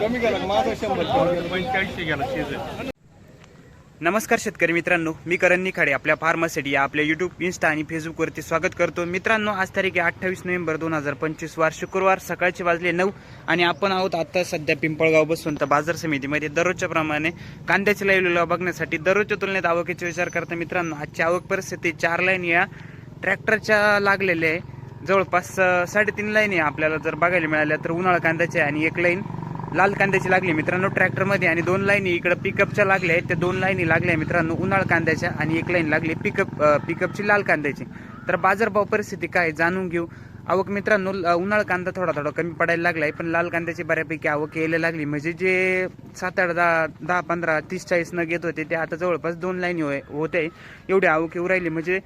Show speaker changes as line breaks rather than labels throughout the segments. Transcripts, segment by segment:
कमी केला माझा शंभर पंच्याऐंशी गेला शेजार नमस्कार शेतकरी मित्रांनो मी करण निखाडे आपल्या फार्मासिटी या आपल्या युट्यूब इन्स्टा आणि फेसबुकवरती स्वागत करतो. मित्रांनो आज तारीख आहे अठ्ठावीस नोव्हेंबर दोन हजार पंचवीस वार शुक्रवार सकाळचे वाजले नऊ आणि आपण आहोत आता सध्या पिंपळगाव बसून तर बाजार समितीमध्ये. दररोजच्या प्रमाणे कांद्याचे लाईव्ह बघण्यासाठी दररोजच्या तुलनेत आवकीचा विचार करता मित्रांनो आजची आवक परिस्थिती चार लाईन या ट्रॅक्टरच्या लागलेल्या आहे जवळपास साडेतीन लाईन आहे आपल्याला जर बघायला मिळाल्या तर उन्हाळा कांद्याच्या आणि एक लाईन लाल कांद्याची लागली मित्रांनो ट्रॅक्टरमध्ये आणि दोन लाईनी इकडं पिकअपच्या लागल्या आहेत. त्या दोन लाईनी लागल्या मित्रांनो उन्हाळ कांद्याच्या आणि एक लाईन लागली पिकअप पिकअपची लाल कांद्याची. तर बाजारभाव परिस्थिती काय जाणून घेऊ. आवक मित्रांनो ल- उन्हाळ कांदा थोडा थोडा कमी पडायला लागलाय पण लाल कांद्याची बऱ्यापैकी आवक यायला लागली. म्हणजे जे सात आठ दहा दहा पंधरा तीस चाळीस न घेत होते ते आता जवळपास दोन लाईनी होय होते. एवढी आवक येऊ राहिली. म्हणजे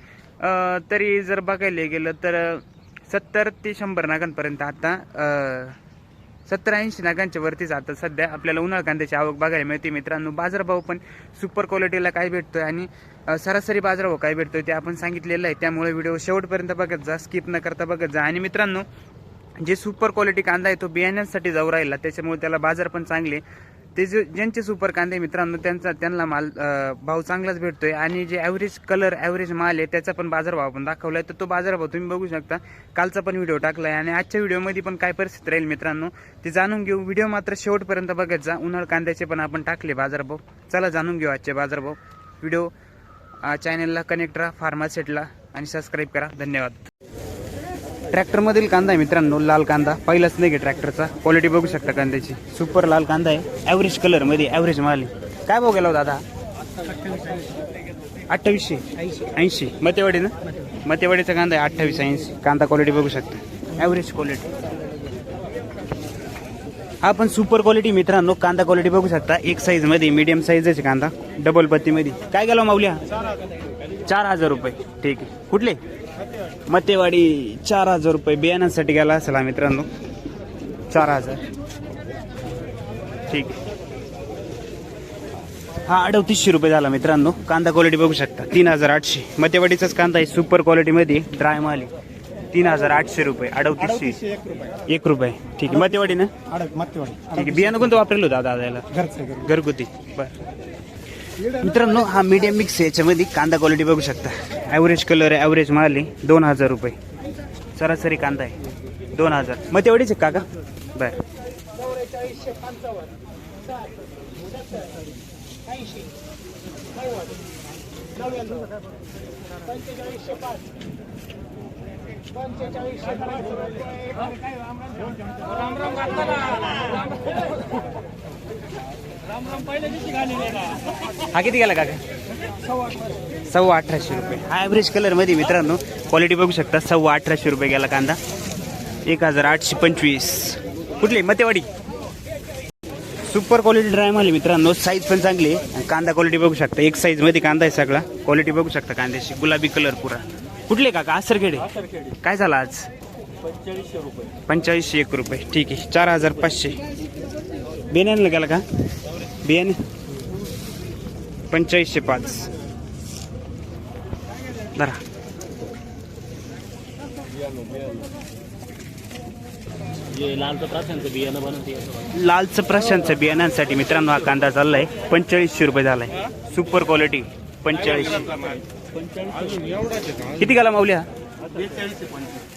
तरी जर बघायला गेलं तर सत्तर ते शंभर नागांपर्यंत आता सत्तर ऐंशी नागांच्या वरतीच आता सध्या आपल्याला उन्हाळ कांद्याची आवक बघायला मिळते मित्रांनो. बाजारभाव पण सुपर क्वालिटीला काय भेटतोय आणि सरासरी बाजारभाव काय भेटतोय ते आपण सांगितलेलं आहे. त्यामुळे व्हिडिओ शेवटपर्यंत बघत जा स्किप न करता बघत जा. आणि मित्रांनो जे सुपर क्वालिटी कांदा आहे तो बियाण्यांसाठी जाऊ राहिला त्याच्यामुळे त्याला बाजार पण चांगले ते जे ज्यांचे सुपर कांदे मित्रांनो त्यांचा त्यांना माल भाव चांगलाच भेटतोय. आणि जे ॲव्हरेज कलर ॲव्हरेज माल आहे त्याचा पण बाजारभाव आपण दाखवला आहे तर तो बाजारभाव तुम्ही बघू शकता. कालचा पण व्हिडिओ टाकला आहे आणि आजच्या व्हिडिओमध्ये पण काय परिस्थिती राहील मित्रांनो ते जाणून घेऊ. व्हिडिओ मात्र शेवटपर्यंत बघत जा. उन्हाळ कांद्याचे पण आपण टाकले बाजारभाव. चला जाणून घेऊ आजचे बाजारभाव. व्हिडिओ चॅनलला कनेक्ट राहा फार्मासेटला आणि सबस्क्राईब करा. धन्यवाद. ट्रॅक्टरमधील कांदा आहे मित्रांनो लाल कांदा. पहिलाच नाही घे ट्रॅक्टरचा. क्वालिटी बघू शकता कांद्याची सुपर लाल कांदा आहे. ॲव्हरेज कलरमध्ये ॲव्हरेज माल आहे. काय भाव गेला हो दादा? अठ्ठावीसशे. ऐंशी. मतेवाडी ना? मतेवाडीचा कांदा आहे अठ्ठावीस ऐंशी. कांदा क्वालिटी बघू शकता. ॲव्हरेज क्वालिटी हा पण सुपर क्वालिटी मित्रांनो. कांदा क्वालिटी बघू शकता. एक साईजमध्ये मीडियम साईजच कांदा. डबल पत्तीमध्ये काय गेलो हो माऊल्या? चार हजार रुपये. ठीक आहे. कुठले? मतेवाडी चार हजार रुपये बियाणांसाठी गेला असेल हा मित्रांनो. चार हजार. ठीक. हा अडतीसशे रुपये झाला मित्रांनो. कांदा क्वालिटी बघू शकता. तीन हजार आठशे. मतेवाडीचाच कांदा आहे सुपर क्वालिटीमध्ये ड्राय माल तीन हजार आठशे रुपये. अडतीसशे. एक रुपये. ठीक. आहे मतेवाडी ना? ठीक आहे. बियाणं कोणतं वापरेल होतं दादा याला घरगुती. बर. मित्रांनो हा मीडियम मिक्स याच्यामध्ये कांदा क्वालिटी बघू शकता. ॲव्हरेज कलर आहे ॲव्हरेज माल आहे दोन हजार रुपये. सरासरी कांदा आहे दोन हजार. मग तेवढीच आहे काका? बर. हा किती गेला काका? सव्वा अठराशे रुपये. हा ॲव्हरेज कलरमध्ये मित्रांनो क्वालिटी बघू शकता सव्वा अठराशे रुपये गेला कांदा. एक हजार आठशे पंचवीस. कुठली? मतेवाडी. सुपर क्वालिटी ड्राय माल मित्रांनो साईज पण चांगली आहे. कांदा क्वालिटी बघू शकता एक साईजमध्ये कांदा आहे सगळा. क्वालिटी बघू शकता कांद्याची गुलाबी कलर पुरा. कुठले काका? आसरखेडे? काय झालं आज? पंचेचाळीसशे एक रुपये. ठीक आहे. चार हजार पाचशे. बियाण्याला गेला का? बियाणे? पंचेचाळीसशे पाच. धरा.
लालचं
प्रशांतच्या बियाण्यांसाठी मित्रांनो हा कांदा चाललाय. पंचेचाळीसशे रुपये झालाय. सुपर क्वालिटी पंचेचाळीसशे. किती गेला माऊल्या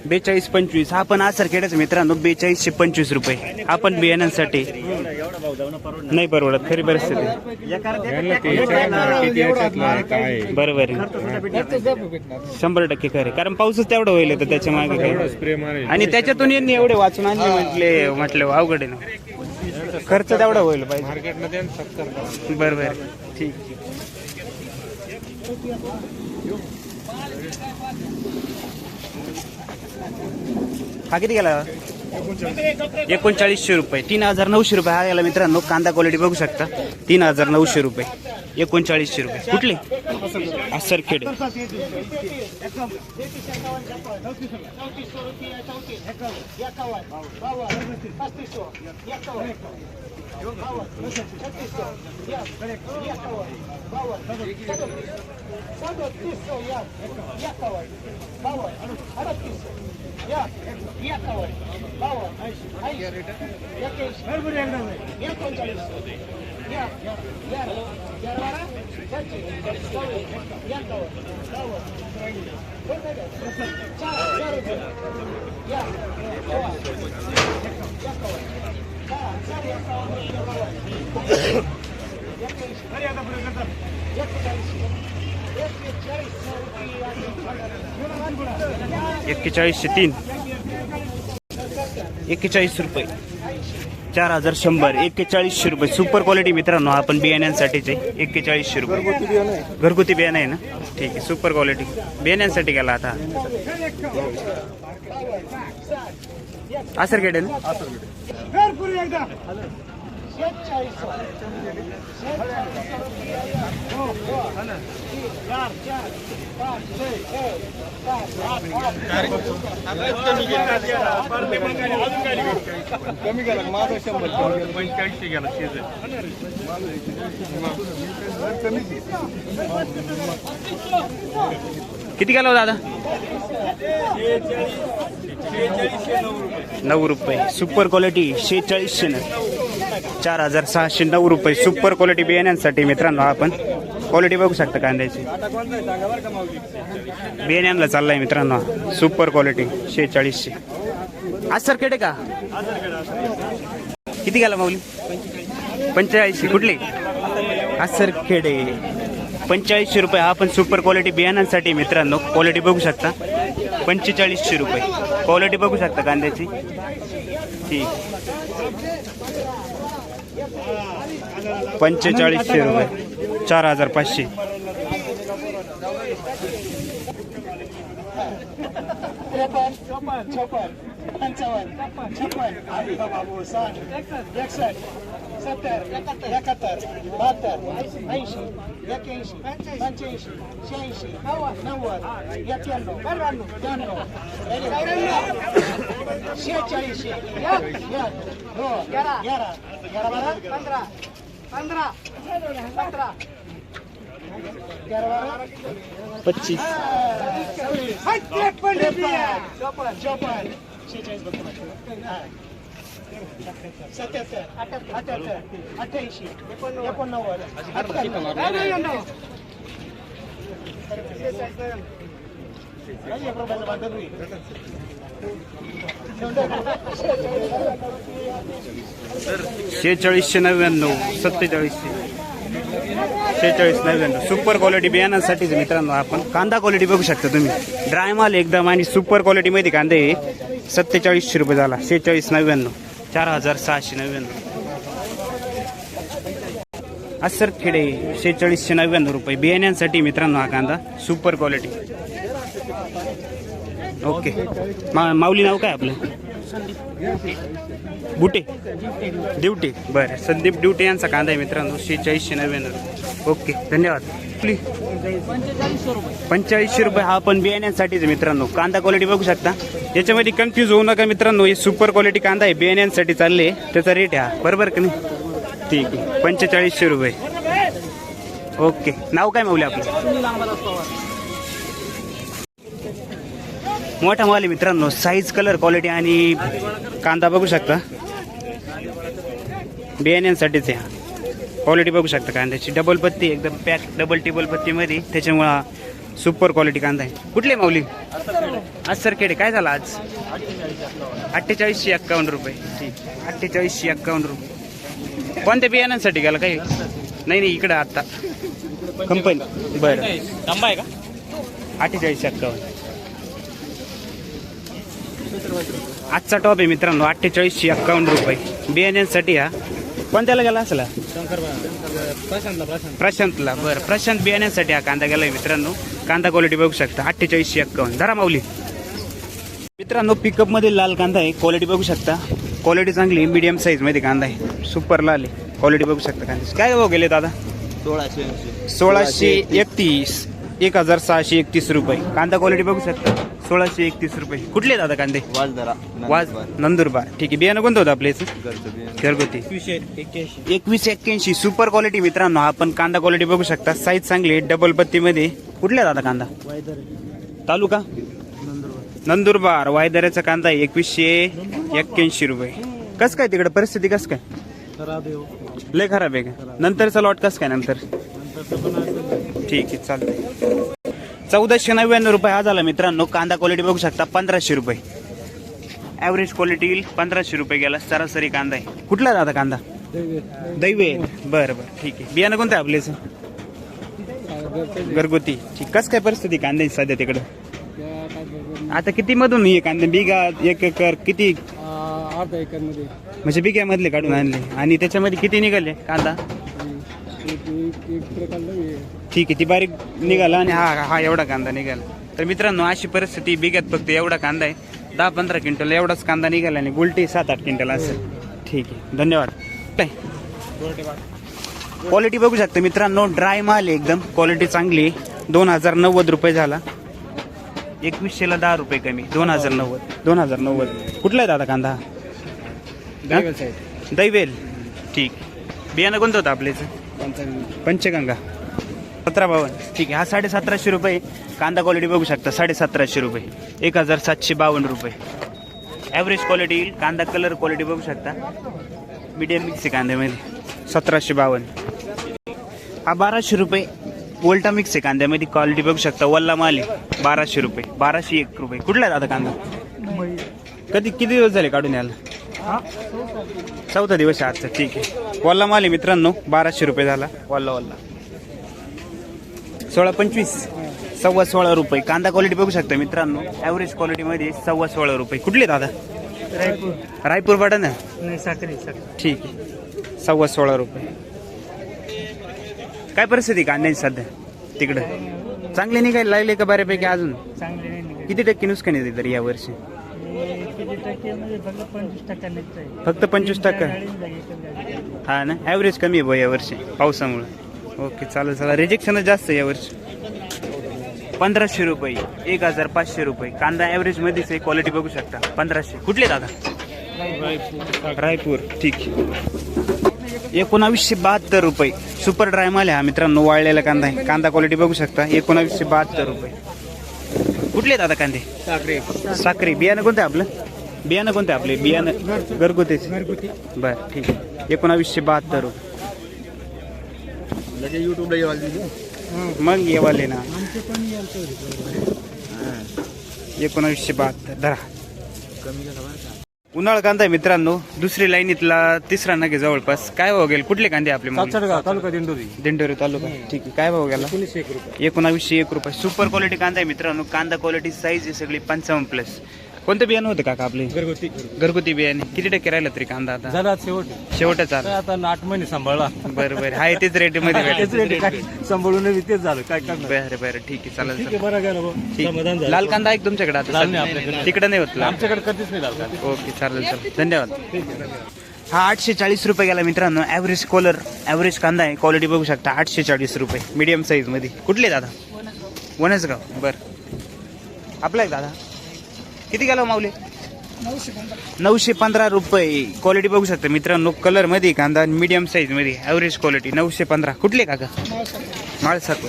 बेचाळीस पंचवीस. हा पण आसर खेळायचं मित्रांनो. बेचाळीसशे पंचवीस रुपये. आपण बियाण्यांसाठी. नाही परवडत. खरी परिस्थिती. बरोबर आहे. शंभर टक्के खरे कारण पाऊसच तेवढं होईल तर त्याच्यामागे आणि त्याच्यातून यांनी एवढे वाचून आणले म्हटले म्हटले अवघड आहे ना. खर्च तेवढा होईल पाहिजे. बरोबर ठीक. हा किती गेला? एकोणचाळीसशे रुपये. तीन हजार नऊशे रुपये हा याला मित्रांनो. कांदा क्वालिटी बघू शकता. तीन हजार नऊशे रुपये. एकोणचाळीसशे रुपये. कुठले? असरखेडे Yeah. एक्केचाळीसशे तीन. एक्केचाळीस रुपये. चार हजार शंभर. एक्केचाळीसशे रुपये. सुपर क्वालिटी मित्रांनो आपण बियाण्यांसाठीचे. एक्केचाळीसशे रुपये. घरगुती बियाणं आहे ना? ठीक आहे सुपर क्वालिटी बियाण्यांसाठी गेला आता. असर गेडे
कमी केला माझा शंभर गेला
किती गेला हो दादा? नऊ रुपये. सुपर क्वालिटी शेहेचाळीसशे न चार हजार सहाशे नऊ रुपये. सुपर क्वालिटी बियाण्यांसाठी मित्रांनो आपण क्वालिटी बघू शकता कांद्याची बियाण्यांना चाललाय मित्रांनो. सुपर क्वालिटी शेहेचाळीसशे. आज सर केडे का? किती गेला माऊली? पंचेचाळीसशे. कुठले? आज सर खेडे. पंचेचाळीसशे रुपये. हा पण सुपर क्वालिटी बियाणांसाठी मित्रांनो. क्वालिटी बघू शकता. पंचेचाळीसशे रुपये. क्वालिटी बघू शकता कांद्याची. ठीक. पंचेचाळीसशे रुपये. चार हजार पाचशे
त्रेपन्न चौपन्न पंचावन्न छप्पन. बाबू साठ एकसष्ट सत्तर एकाहत्तर बहात्तर ऐंशी एक्क्याऐंशी पंच्याऐंशी शहाऐंशी नव्वद एक्क्याण्णव त्र्याण्णव शेहेचाळीसशे हो ग्यारा ग्यारा बारा पंधरा पंधरा सतरा
पच्चीस.
चौपन्न शेहेचाळीस सत्याहत्तर अठ्याहत्तर अठ्ठ्याऐंशी एकोणनव्वद
शेहेचाळीसशे नव्याण्णव सत्तेचाळीसशे. शेहेचाळीस नव्याण्णव. सुपर क्वालिटी बियाणांसाठीच मित्रांनो आपण. कांदा क्वालिटी बघू शकता तुम्ही. ड्राय माल एकदम आणि सुपर क्वालिटीमध्ये कांदे सत्तेचाळीसशे रुपये झाला. शेहेचाळीस नव्याण्णव. चार हजार सहाशे नव्याण्णव. असर खेडे शेहेचाळीसशे नव्याण्णव रुपये. बियाण्यांसाठी मित्रांनो हा कांदा. सुपर क्वालिटी ओके मा माऊली नाव काय आपलं? बुटे. ड्युटी बरं. संदीप ड्युटी यांचा कांदा आहे मित्रांनो. शेहेचाळीसशे नव्याण्णव ओके धन्यवाद. प्लीज पंचेचाळीसशे रुपये. हा पण बियाण्यांसाठीच आहे मित्रांनो. कांदा क्वालिटी बघू शकता. याच्यामध्ये कन्फ्यूज होऊ नका मित्रांनो. हे सुपर क्वालिटी कांदा आहे. बियाण्यांसाठी चालले. त्याचा रेट आहे हा. बरोबर का नाही? ठीक आहे. पंचेचाळीसशे रुपये. ओके. नाव काय माऊली आपलं? मोठा माल आहे मित्रांनो. साईज कलर क्वालिटी आणि कांदा बघू शकता. बियाण्यांसाठीच आहे क्वालिटी बघू शकता कांद्याची. डबल पत्ती एकदम पॅक डबल टेबल पत्तीमध्ये त्याच्यामुळं सुपर क्वालिटी कांदा आहे. कुठले माऊली आज सरखेडे काय झालं आज? अठ्ठेचाळीसशे एक्कावन्न रुपये. ठीक. अठ्ठेचाळीसशे एक्कावन्न रुपये. कोणत्या बियाण्यांसाठी गेला काही? नाही नाही इकडं आत्ता. कंपनी. बरं.
तांबा आहे का?
अठ्ठेचाळीस एक्कावन्न. आजचा टॉप आहे मित्रांनो अठ्ठेचाळीसशे एक्कावन्न रुपये. बियाण्यांसाठी हा. कोणत्याला गेला असला?
प्रशांतला प्रशांत.
प्रशांतला. बरं प्रशांत बियाण्यांसाठी हा कांदा गेलाय मित्रांनो. कांदा क्वालिटी बघू शकता. अठ्ठेचाळीसशे एक्कावन्न. जरा माऊली. मित्रांनो पिकअपमध्ये लाल कांदा आहे. क्वालिटी बघू शकता. क्वालिटी चांगली मीडियम साईजमध्ये कांदा आहे. सुपर लाल आहे क्वालिटी बघू शकता कांदा काय भाव गेले दादा
सोळाशे ऐंशी.
सोळाशे एकतीस. एक हजार सहाशे एकतीस रुपये. कांदा क्वालिटी बघू शकता? सोळाशे एकतीस रुपये. कुठले दादा कांदे?
वाजदारा
वाज नंदुरबार. ठीक आहे. बियाणं कोणतं होतं आपल्या इथं
घरचं बियाणं.
घरगुती. एकवीस एक्क्याऐंशी. सुपर क्वालिटी मित्रांनो आपण कांदा क्वालिटी बघू शकता. साईज चांगली आहे. डबल पत्तीमध्ये. कुठल्या दादा कांदा? तालुका? नंदुरबार वायदऱ्याचा कांदा एकवीसशे एक्क्याऐंशी रुपये. कसं काय तिकडे परिस्थिती कसं काय?
खराब
लय खराब आहे का? नंतरचा लॉट कसं काय नंतर? ठीक आहे चालतंय. चौदाशे नव्याण्णव रुपये हा झाला मित्रांनो. कांदा क्वालिटी बघू शकता पंधराशे रुपये. ॲव्हरेज क्वालिटी येईल पंधराशे रुपये गेला. सरासरी कांदा आहे. कुठला दादा कांदा? दैवे. बरं बरं. ठीक आहे. बियाणं कोणतं आपल्याचं? घरगुती. ठीक कसं काय परिस्थिती कांद्याची सध्या तिकडं? आता किती मधून हे कांदे? बिगा एक एकर किती?
अर्धा एकरमध्ये
म्हणजे बिग्यामधले काढून आणले. आणि त्याच्यामध्ये किती निघाले कांदा?
एक
ठीक आहे ती बारीक निघाला आणि हा हा एवढा कांदा निघाला. तर मित्रांनो अशी परिस्थिती बिग्यात फक्त एवढा कांदा आहे. दहा पंधरा क्विंटल एवढाच कांदा निघाला आणि गुलटी सात आठ क्विंटल असेल. ठीक आहे धन्यवाद. काय क्वालिटी बघू शकता मित्रांनो. ड्राय माल आहे एकदम. क्वालिटी चांगली आहे. दोन हजार नव्वद रुपये झाला. एकवीसशेला दहा रुपये कमी. दोन हजार नव्वद. दोन हजार नव्वद. कुठला आहे दादा कांदा? दैवेल ठीक. बियाणं कोणतं होतं आपल्याचं? पंचगंगा. सतरा बावन्न ठीक आहे. हा साडे सतराशे रुपये. कांदा क्वालिटी बघू शकता. साडे सतराशे रुपये. एक हजार सातशे बावन्न रुपये. ॲव्हरेज क्वालिटी येईल. कांदा कलर क्वालिटी बघू शकता. मीडियम मिक्स आहे कांद्यामध्ये. सतराशे बावन्न. हा बाराशे रुपये. वोल्टा मिक्स आहे कांद्यामध्ये. क्वालिटी बघू शकता. वल्ला माल बाराशे रुपये. बाराशे एक रुपये. कुठला आहे दादा कांदा? कधी किती दिवस झाले काढून यायला? चौथा दिवस आहे आजचा. ठीक आहे. वल्ला माल आहे मित्रांनो. बाराशे रुपये झाला. वल्ला वल्ला. सोळा पंचवीस. सव्वा सोळा रुपये. कांदा क्वालिटी बघू शकता मित्रांनो. ॲव्हरेज क्वालिटीमध्ये सव्वा सोळा रुपये. कुठले दादा?
रायपूर.
रायपूर पाटा ना?
साखरी
ठीक आहे. सव्वा सोळा रुपये. काय परिस्थिती कांद्याची सध्या? तिकडं? चांगले निघायला लागले का बऱ्यापैकी अजून?
चांगले नाही निघाले.
किती टक्के नुकसान येते तरी यावर्षी
किती टक्के म्हणजे फक्त पंचवीस टक्का निघतंय.
फक्त पंचवीस टक्का? हा ना? ॲव्हरेज कमी आहे बुवा यावर्षी पावसामुळे. ओके चालेल चला रिजेक्शनच जास्त आहे यावर्षी पंधराशे रुपये एक हजार पाचशे रुपये. कांदा ॲव्हरेजमध्येच आहे क्वालिटी बघू शकता. पंधराशे. कुठले दादा? रायपूर. ठीक एकोणावीसशे बहात्तर रुपये. सुपर ड्राय माल आहे हा मित्रांनो वाळलेला कांदा आहे. कांदा क्वालिटी बघू शकता. एकोणावीसशे बहात्तर रुपये. कुठले दादा कांदे?
साखरे.
साखरी. बियाणं कोणतं आहे आपलं? बियाणं कोणतं आहे आपले? बियाणं. घरगुतीच.
घरगुती.
बरं ठीक आहे. एकोणावीसशे बहात्तर रुपये. मग येवाले ना.
आमचे पण यायचं
एकोणावीसशे बहात्तर. धरा. उन्हाळ कांदा आहे मित्रांनो. दुसरी लाईनीतला तिसरा नगे जवळपास. काय भाव गेल? कुठले कांदे आपले
तालुका दिंडोरी.
दिंडोरी तालुका. ठीक आहे. काय भाव गेला?
एकोणीसशे एक रुपये.
एकोणावीसशे एक रुपये. सुपर क्वालिटी कांदा आहे मित्रांनो. कांदा क्वालिटी साईज आहे सगळी पंचावन्न प्लस कोणतं बियाणं होतं काका आपले?
घरगुती.
घरगुती बियाणे. किती टक्के राहिलं तरी कांदा आता?
झाला शेवट.
शेवटच
काय
आला
आता आठ महिने सांभाळला.
बरं बरं हाय तेच रेटमध्ये
तेच रेट. काय सांभाळून बी तेच झालं. काय करणार?
बरं बरं. ठीक आहे चालेल
ठीक
चालेल.
आहे बरं भाऊ.
ठीक.
समाधान झालं.
लाल कांदा आहे का तुमच्याकडे आता
लाल नाही
सध्या?
आपल्याकडे.
तिकडे नाही होत लाल.
आमच्याकडे कधीच नाही झालं
ओके चालेल चालेल. धन्यवाद. हा आठशे चाळीस रुपये गेला मित्रांनो. ॲव्हरेज कॉलर ॲव्हरेज कांदा आहे. क्वालिटी बघू शकता. आठशे चाळीस रुपये. मीडियम साईजमध्ये कुठले दादा? वनच गाव बरं. आपला आहे दादा. किती गेला माऊले? नऊशे पंधरा. रुपये. क्वालिटी बघू शकता मित्रांनो कलरमध्ये कांदा मीडियम साईजमध्ये ॲव्हरेज क्वालिटी नऊशे पंधरा. कुठले काका? माळसारखं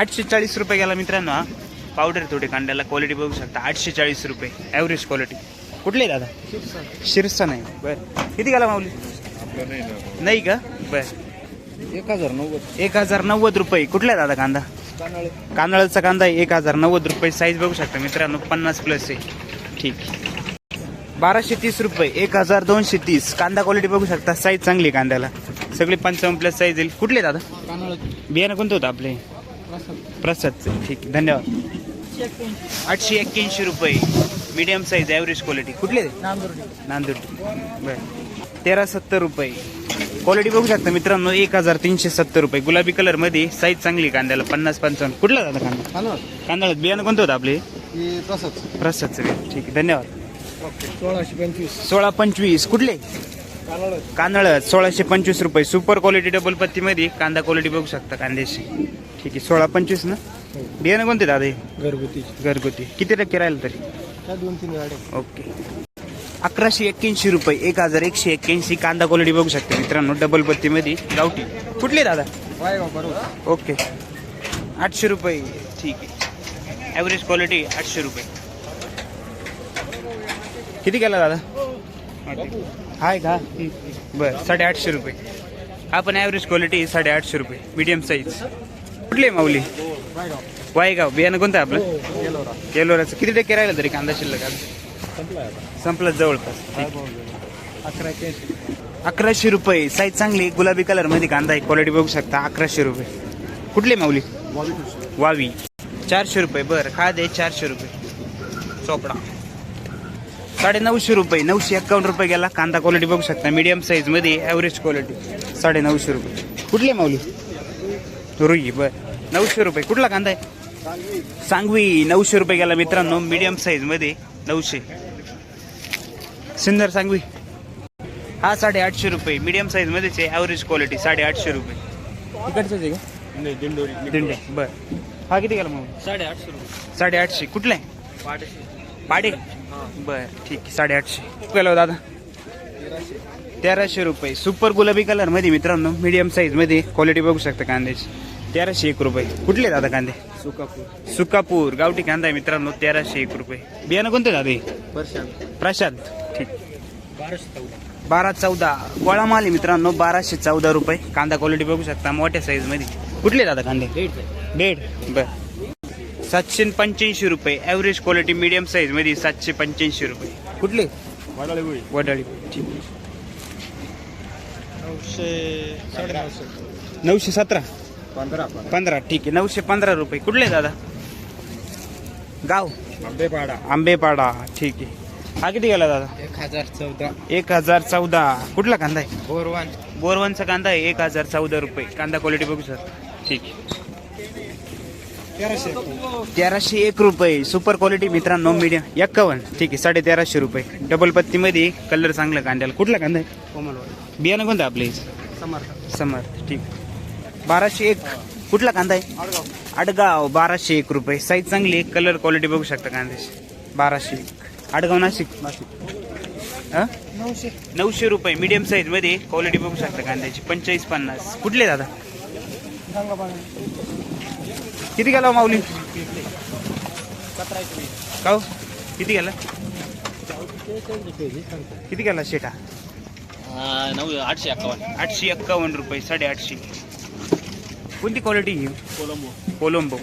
आठशे चाळीस रुपये गेला मित्रांनो हा. पावडर थोडे कांद्याला क्वालिटी बघू शकता. आठशे चाळीस रुपये ॲव्हरेज क्वालिटी कुठले दादा? शिरसा नाही बरं. किती गेला माऊली? नाही का? बरं.
एक हजार नव्वद.
एक हजार नव्वद रुपये. कुठला दादा कांदा? कांदळाचा कांदा एक हजार नव्वद रुपये साईज बघू शकता मित्रांनो. पन्नास प्लस आहे. ठीक. बाराशे तीस रुपये एक हजार दोनशे तीस. कांदा क्वालिटी बघू शकता साईज चांगली आहे कांद्याला. सगळे पंचावन्न प्लस साईज येईल. कुठले दादा? बियाणं कोणतं होतं आपले? प्रसादचं ठीक धन्यवाद. आठशे एक्क्याऐंशी रुपये. मीडियम साईज ॲव्हरेज क्वालिटी कुठले नांदूर बरं. तेरा सत्तर रुपये. क्वालिटी बघू शकता मित्रांनो एक हजार तीनशे सत्तर रुपये. गुलाबी कलरमध्ये साईज चांगली कांद्याला. पन्नास पंचावन्न. कुठला दादा कांदा? कांदा. बियाणं कोणतं होतं आपले?
तसंच.
प्रसादचं बी. ठीक आहे धन्यवाद.
सोळाशे पंचवीस.
सोळा पंचवीस. कुठले? कांदळ सोळाशे पंचवीस रुपये. सुपर क्वालिटी डबल पत्तीमध्ये कांदा क्वालिटी बघू शकता कांद्याची. ठीक आहे सोळा पंचवीस ना? बियाणं कोणते दादा हे?
घरगुती
घरगुती. किती टक्के राहील तरी?
दोन तीन गाड्या.
ओके. अकराशे एक्क्याऐंशी रुपये. एक हजार एकशे एक्क्याऐंशी कांदा क्वालिटी बघू शकता मित्रांनो. डबल पत्तीमध्ये. गावठी. कुठली दादा?
बरोबर.
ओके. आठशे रुपये. ठीक आहे. ॲव्हरेज क्वालिटी आठशे रुपये. किती गेला दादा? हाय का? बरं साडेआठशे रुपये. हा पण ॲव्हरेज क्वालिटी साडेआठशे रुपये मीडियम साईज कुठली आहे माऊली? वायगाव बियाणं कोणतं आहे आपलं? येलोराचं. किती टक्के राहिलं तरी कांदा शिल्लक संपलं जवळपास. ठीक.
अकरा एक्याऐंशी
अकराशे रुपये. साईज चांगली गुलाबी कलरमध्ये कांदा आहे. क्वालिटी बघू शकता अकराशे रुपये. कुठली माऊली? वावी. चारशे रुपये. बरं खाद चारशे रुपये. चोपडा. साडे नऊशे रुपये नऊशे एक्कावन्न रुपये गेला. कांदा क्वालिटी बघू शकता. मीडियम साईजमध्ये ॲव्हरेज क्वालिटी साडे नऊशे रुपये. कुठली माऊली? रुई बरं. नऊशे रुपये. कुठला कांदा आहे? सांगवी. नऊशे रुपये गेला मित्रांनो. मीडियम साईजमध्ये नऊशे. सिन्नर सांगवी. हा साडेआठशे रुपये. मीडियम साईज मध्येच आहे ॲव्हरेज क्वालिटी साडेआठशे रुपये. तिकडचंच आहे का?
नाही दिंडोरी.
दिंडे. बर. हा किती गेला मग?
साडेआठशे रुपये.
साडेआठशे. कुठला? आहे
पाचशे
पाडे बर ठीक आहे. साडेआठशे. गेलो दादा? तेराशे. रुपये. सुपर गुलाबी कलरमध्ये मित्रांनो मीडियम साईजमध्ये क्वालिटी बघू शकता कांद्याची. तेराशे एक रुपये. कुठले दादा कांदे?
सुकापूर.
सुकापूर. गावठी कांदा आहे मित्रांनो तेराशे एक रुपये. बियाणं कोणते दादा? हे?
वर्षांत
प्रशांत. ठीक.
बाराशे चौदा.
बारा चौदा. गोळा माल आहे मित्रांनो बाराशे चौदा रुपये. कांदा क्वालिटी बघू शकता मोठ्या साईजमध्ये. कुठले दादा कांदे? बेड. बर. सातशे पंच्याऐंशी रुपये. ॲव्हरेज क्वालिटी मीडियम साईजमध्ये सातशे पंच्याऐंशी रुपये. कुठले?
वाडाळे गुळी.
वडाळी ठीक.
नऊशे साडे नऊशे
नऊशे सतरा.
पंधरा.
पंधरा. ठीक आहे. नऊशे पंधरा रुपये. कुठले दादा? गाव?
आंबेपाडा.
आंबेपाडा. ठीक आहे. हा किती गेला दादा?
एक हजार चौदा.
एक हजार चौदा. कुठला कांदा आहे?
बोरवान
बोरवनचा कांदा आहे. एक हजार चौदा रुपये. कांदा क्वालिटी बघू सर. ठीक आहे.
तेराशे.
एक रुपये. सुपर क्वालिटी मित्रांनो मीडियम एक्कावन्न. ठीक आहे साडे तेराशे रुपये. डबल पत्तीमध्ये कलर चांगला कांद्याला. कुठला कांदा आहे?
कोमलवाडी
बियाणं कोणतं आपल्या
समर्थ.
समर्थ. ठीक. बाराशे एक. कुठला कांदा आहे? आडगाव. बाराशे एक रुपये. साईज चांगली आहे. कलर क्वालिटी बघू शकता कांद्याची. बाराशे एक. आडगाव नाशिक. हा?
नऊशे.
नऊशे रुपये. मीडियम साईजमध्ये क्वालिटी बघू शकता कांद्याची. पंचेचाळीस पन्नास. कुठले दादा? किती गेला हो माऊली? का? किती गेला? किती गेला शेटा?
नऊ आठशे अक्कावन्न
आठशे एक्कावन्न रुपये साडेआठशे. कोणती क्वालिटी घेऊ
कोलंबो.
कोलंबो.